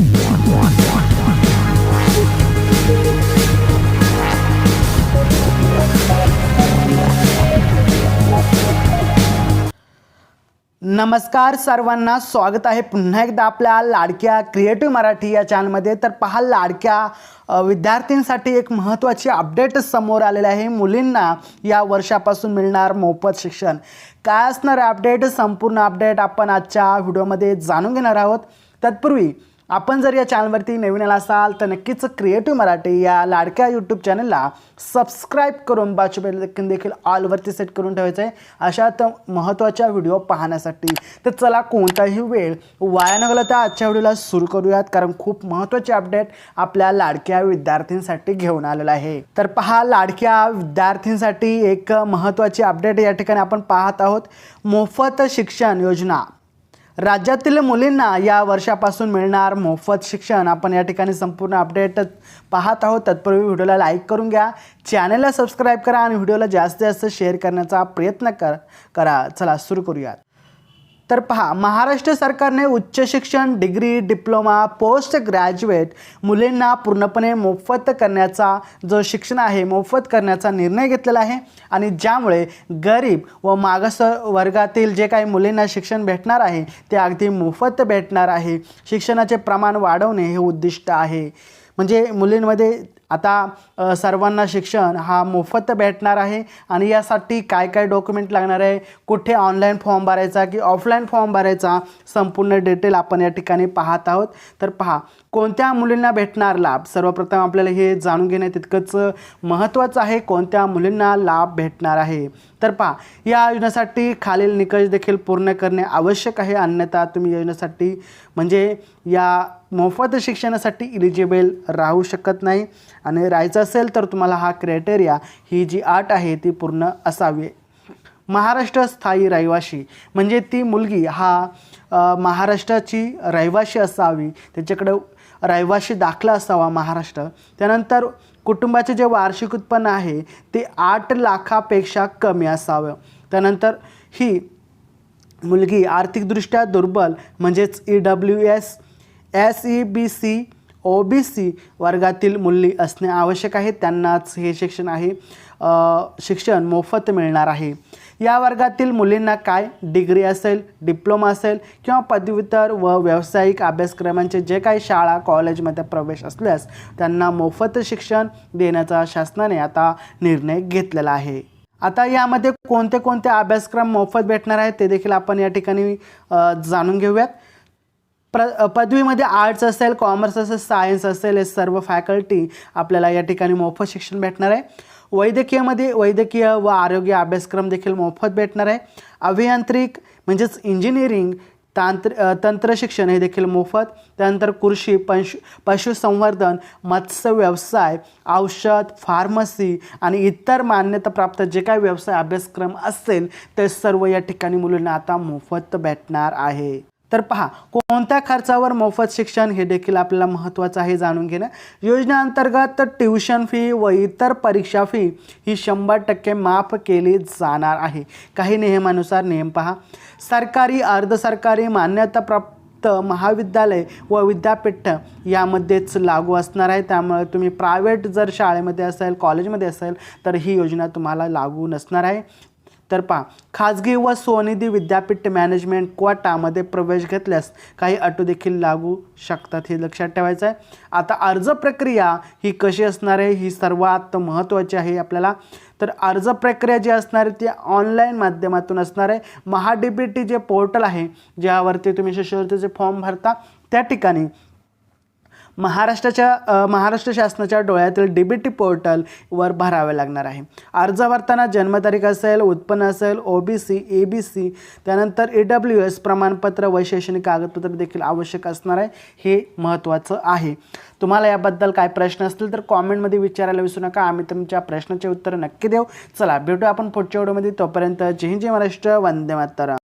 नमस्कार सर्वांना स्वागत आहे पुन्हा एकदा आपल्या लाडक्या क्रिएटिव्ह मराठी या चॅनलमध्ये. तर पहा लाडक्या विद्यार्थ्यांसाठी एक महत्त्वाची अपडेट समोर आलेले आहे. मुलींना या वर्षापासून मिळणार मोफत शिक्षण. काय असणार आहे अपडेट? संपूर्ण अपडेट आपण आजच्या व्हिडिओमध्ये जाणून घेणार आहोत. तत्पूर्वी आपण जर या चॅनलवरती नवीन आला असाल तर नक्कीच क्रिएटिव्ह मराठी या लाडक्या यूट्यूब चॅनलला सबस्क्राईब करून बाजू बेल देखील देखील ऑलवरती सेट करून ठेवायचं आहे अशा तर महत्त्वाच्या व्हिडिओ पाहण्यासाठी. तर चला कोणताही वेळ वाया न घालवता आजच्या व्हिडिओला सुरू करूयात कारण खूप महत्त्वाचे अपडेट आपल्या लाडक्या विद्यार्थ्यांसाठी घेऊन आलेलं आहे. तर पहा लाडक्या विद्यार्थ्यांसाठी एक महत्त्वाची अपडेट या ठिकाणी आपण पाहत आहोत. मोफत शिक्षण योजना. राज्यातील मुलींना या वर्षापासून मिळणार मोफत शिक्षण. आपण या ठिकाणी संपूर्ण अपडेट पाहत आहोत. तत्पूर्वी व्हिडिओला लाईक करून घ्या. चॅनलला सबस्क्राईब करा आणि व्हिडिओला जास्तीत जास्त शेअर करण्याचा प्रयत्न कर करा. चला सुरू करूयात. तर पहा महाराष्ट्र सरकारने उच्च शिक्षण डिग्री डिप्लोमा पोस्ट ग्रॅज्युएट मुलींना पूर्णपणे मोफत करण्याचा जो शिक्षण आहे मोफत करण्याचा निर्णय घेतलेला आहे. आणि ज्यामुळे गरीब व मागास वर्गातील जे काही मुलींना शिक्षण भेटणार आहे ते अगदी मोफत भेटणार आहे. शिक्षणाचे प्रमाण वाढवणे हे उद्दिष्ट आहे. म्हणजे मुलींमध्ये आता सर्वांना शिक्षण हा मोफत भेटणार आहे आणि यासाठी काय काय डॉक्युमेंट लागणार आहे? कुठे ऑनलाईन फॉर्म भरायचा की ऑफलाईन फॉर्म भरायचा? संपूर्ण डिटेल आपण या ठिकाणी पाहत आहोत. तर पहा कोणत्या मुलींना भेटणार लाभ? सर्वप्रथम आपल्याला हे जाणून घेणे तितकंच महत्त्वाचं आहे कोणत्या मुलींना लाभ भेटणार आहे. तर पहा या योजनेसाठी खालील निकष देखील पूर्ण करणे आवश्यक आहे. अन्यथा तुम्ही योजनेसाठी म्हणजे या मोफत शिक्षणासाठी इलिजिबल राहू शकत नाही. आणि राहायचं असेल तर तुम्हाला हा क्रायटेरिया ही जी अट आहे ती पूर्ण असावी. महाराष्ट्र स्थायी रहिवाशी म्हणजे ती मुलगी हा महाराष्ट्राची रहिवाशी असावी. त्याच्याकडं रहिवाशी दाखला असावा महाराष्ट्र. त्यानंतर कुटुंबाचे जे वार्षिक उत्पन्न आहे ते आठ लाखापेक्षा कमी असावं. त्यानंतर ही मुलगी आर्थिकदृष्ट्या दुर्बल म्हणजेच E W S S E B C O B C वर्गातील मुली असणे आवश्यक आहे. त्यांनाच हे शिक्षण आहे. शिक्षण मोफत मिळणार आहे. या वर्गातील मुलींना काय डिग्री असेल डिप्लोमा असेल किंवा पदव्युत्तर व व्यावसायिक अभ्यासक्रमांचे जे काही शाळा कॉलेजमध्ये प्रवेश असल्यास त्यांना मोफत शिक्षण देण्याचा शासनाने आता निर्णय घेतलेला आहे. आता यामध्ये कोणते कोणते अभ्यासक्रम मोफत भेटणार आहेत ते देखील आपण या ठिकाणी जाणून घेऊयात. प्र पदवीमध्ये आर्ट्स असेल कॉमर्स असेल सायन्स असेल हे सर्व फॅकल्टी आपल्याला या ठिकाणी मोफत शिक्षण भेटणार आहे. वैद्यकीयमध्ये वैद्यकीय व आरोग्य अभ्यासक्रम देखील मोफत भेटणार आहे. अभियांत्रिक म्हणजेच इंजिनिअरिंग तांत्र तंत्रशिक्षण तंत्र शिक्षण हे देखील मोफत. त्यानंतर कृषी पशु पशुसंवर्धन मत्स्य व्यवसाय औषध फार्मसी आणि इतर मान्यताप्राप्त जे काही व्यवसाय अभ्यासक्रम असेल ते सर्व या ठिकाणी मुलींना आता मोफत भेटणार आहे. तर पहा कोणत्या खर्चावर मोफत शिक्षण हे देखील आपल्याला महत्त्वाचं आहे जाणून घेणं? योजनेअंतर्गत ट्युशन फी व इतर परीक्षा फी ही शंभर टक्के माफ केली जाणार आहे. काही नियमानुसार नियम पहा. सरकारी अर्धसरकारी मान्यताप्राप्त महाविद्यालय व विद्यापीठ यामध्येच लागू असणार आहे. त्यामुळे तुम्ही प्रायव्हेट जर शाळेमध्ये असेल कॉलेजमध्ये असेल तर ही योजना तुम्हाला लागू नसणार आहे. तर पहा खाजगी व स्वनिधी विद्यापीठ मॅनेजमेंट क्वाटामध्ये प्रवेश घेतल्यास काही अटी देखील लागू शकतात हे लक्षात ठेवायचं आहे. आता अर्ज प्रक्रिया ही कशी असणार आहे? ही सर्वात महत्त्वाची आहे आपल्याला. तर अर्ज प्रक्रिया जी असणार आहे ती ऑनलाईन माध्यमातून असणार आहे. महा डी बी टी जे पोर्टल आहे ज्यावरती तुम्ही शिष्यवृत्तीचे फॉर्म भरता त्या ठिकाणी महाराष्ट्राच्या महाराष्ट्र शासनाच्या डोळ्यातील डीबीटी पोर्टलवर भरावे लागणार आहे. अर्ज भरताना जन्मतारीख असेल उत्पन्न असेल ओ B C A B C त्यानंतर ए डब्ल्यू एस प्रमाणपत्र व शैक्षणिक कागदपत्र देखील आवश्यक असणार आहे. हे महत्त्वाचं आहे. तुम्हाला याबद्दल काय प्रश्न असतील तर कॉमेंटमध्ये विचारायला विसरू नका. आम्ही तुमच्या प्रश्नाचे उत्तर नक्की देऊ. चला भेटू आपण पुढच्या व्हिडिओमध्ये. तोपर्यंत जय हिंद जय महाराष्ट्र. वंदे मातरम.